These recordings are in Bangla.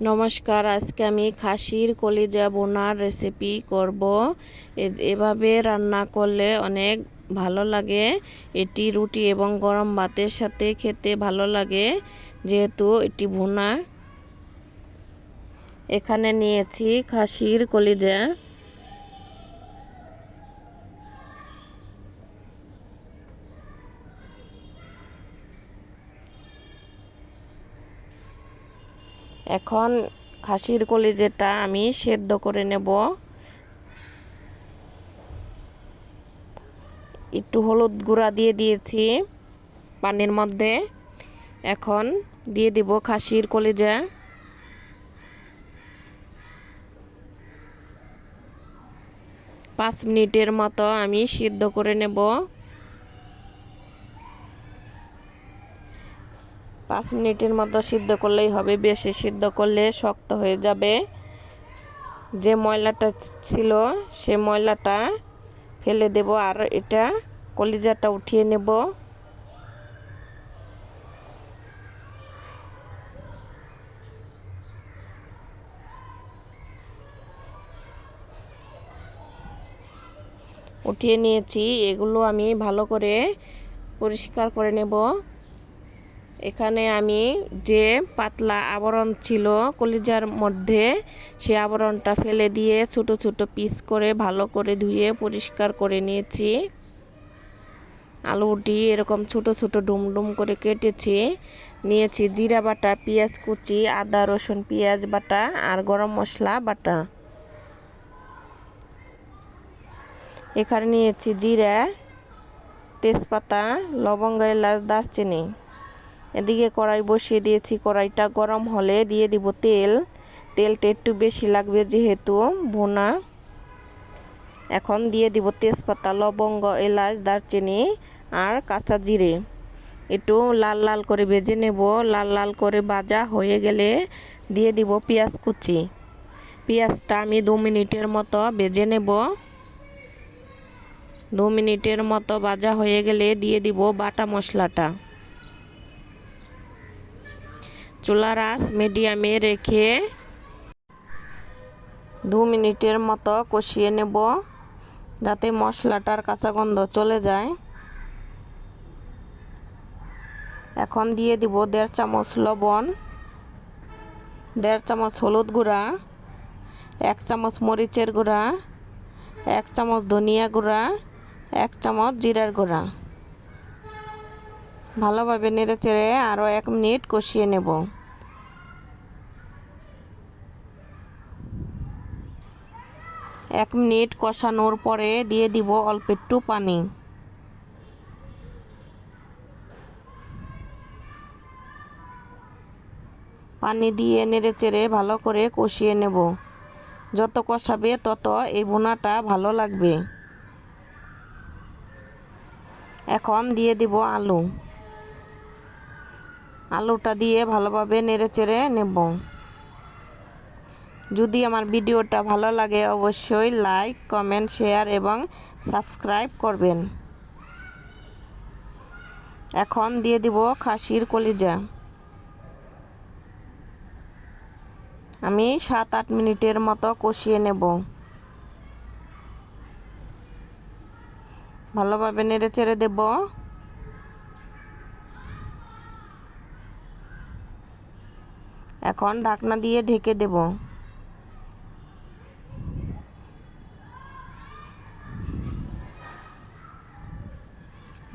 নমস্কার, আজকে আমি খাসির কলিজা বোনার রেসিপি করব। এভাবে রান্না করলে অনেক ভালো লাগে। এটি রুটি এবং গরম ভাতের সাথে খেতে ভালো লাগে, যেহেতু এটি ভুনা। এখানে নিয়েছি খাসির কলিজা। এখন খাসির কলিজাটা আমি সেদ্ধ করে নেব। একটু হলুদ গুঁড়া দিয়ে দিয়েছি পানির মধ্যে। এখন দিয়ে দিব খাসির কলিজা পাঁচ মিনিটের মতো আমি সিদ্ধ করে নেব। পাঁচ মিনিটের মতো সিদ্ধ করলেই হবে, বেশি সিদ্ধ করলে শক্ত হয়ে যাবে। যে ময়লাটা ছিল, সে ময়লাটা ফেলে দেব আর এটা কলিজাটা উঠিয়ে নেব। উঠিয়ে নিয়েছি, এগুলো আমি ভালো করে পরিষ্কার করে নেব। এখানে আমি যে পাতলা আবরণ ছিল কলিজার মধ্যে, সে আবরণটা ফেলে দিয়ে ছোট ছোট পিস করে ভালো করে ধুয়ে পরিষ্কার করে নিয়েছি। আলুটি এরকম ছোট ছোট ডুম ডুম করে কেটেছি, নিয়েছি জিরা বাটা, পেঁয়াজ কুচি, আদা, রসুন, পেঁয়াজ বাটা আর গরম মশলা বাটা। এখানে নিয়েছি জিরা, তেজপাতা, লবঙ্গ, এলাচ, দারচিনি। এদিকে কড়াই বসিয়ে দিয়েছি। কড়াইটা গরম হলে দিয়ে দিব তেল। তেলটা একটু বেশি লাগবে যেহেতু ভুনা। এখন দিয়ে দিব তেজপাতা, লবঙ্গ, এলাচ, দারচিনি আর কাঁচা জিরে। একটু লাল লাল করে ভেজে নেব। লাল লাল করে ভাজা হয়ে গেলে দিয়ে দিব পেঁয়াজ কুচি। পেঁয়াজটা আমি দু মিনিটের মতো ভেজে নেব। দু মিনিটের মতো ভাজা হয়ে গেলে দিয়ে দিব বাটা মশলাটা। চুলার আঁচ মিডিয়ামে রেখে দু মিনিটের মতো কষিয়ে নেব, যাতে মশলাটার কাঁচা গন্ধ চলে যায়। এখন দিয়ে দিব দেড় চামচ লবণ, দেড় চামচ হলুদ গুঁড়া, এক চামচ মরিচের গুঁড়া, এক চামচ ধনিয়া গুঁড়া, এক চামচ জিরার গুঁড়া। ভালোভাবে নেড়ে চেড়ে আরও এক মিনিট কষিয়ে নেব। এক মিনিট কষানোর পরে দিয়ে দিব অল্প একটু পানি। পানি দিয়ে নেড়ে চেড়ে ভালো করে কষিয়ে নেব। যত কষাবে তত এই বোনাটা ভালো লাগবে। এখন দিয়ে দিব আলু। আলুটা দিয়ে ভালোভাবে নেড়ে চেড়ে নেব। যদি আমার ভিডিওটা ভালো লাগে, অবশ্যই লাইক, কমেন্ট, শেয়ার এবং সাবস্ক্রাইব করবেন। এখন দিয়ে দিব খাসির কলিজা। আমি সাত আট মিনিটের মতো কষিয়ে নেব। ভালোভাবে নেড়ে চেড়ে দেব। এখন ঢাকনা দিয়ে ঢেকে দেব।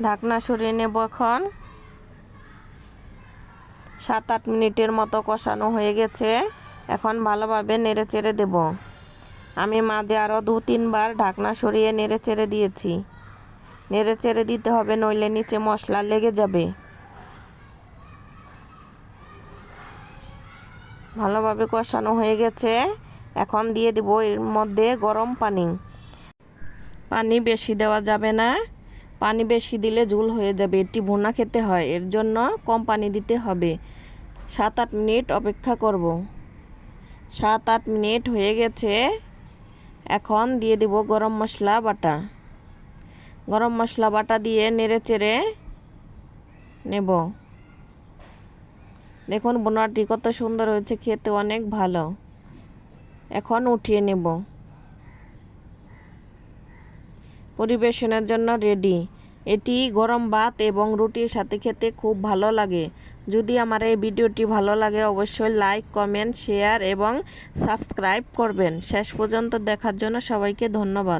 ঢাকনা সরিয়ে নেব এখন। সাত আট মিনিটের মতো কষানো হয়ে গেছে। এখন ভালোভাবে নেড়ে চেড়ে দেব। আমি মাঝে আরও দু তিনবার ঢাকনা সরিয়ে নেড়ে চেড়ে দিয়েছি। নেড়ে চেড়ে দিতে হবে, নইলে নিচে মশলা লেগে যাবে। ভালোভাবে কষানো হয়ে গেছে। এখন দিয়ে দিব এর মধ্যে গরম পানি। পানি বেশি দেওয়া যাবে না। পানি বেশি দিলে ঝুল হয়ে যাবে। এটি ভুনা খেতে হয়, এর জন্য কম পানি দিতে হবে। সাত আট মিনিট অপেক্ষা করব। সাত আট মিনিট হয়ে গেছে। এখন দিয়ে দিব গরম মশলা বাটা। গরম মশলা বাটা দিয়ে নেড়ে চেড়ে নেব। দেখুন, বোনাটি কত সুন্দর হয়েছে, খেতে অনেক ভালো। এখন উঠিয়ে নেব। পরিবেশনের জন্য রেডি এটি গরম ভাত এবং রুটির সাথে খেতে খুব ভালো লাগে। যদি আমার এই ভিডিওটি ভালো লাগে, অবশ্যই লাইক কমেন্ট শেয়ার এবং সাবস্ক্রাইব করবেন। শেষ পর্যন্ত দেখার জন্য সবাইকে ধন্যবাদ।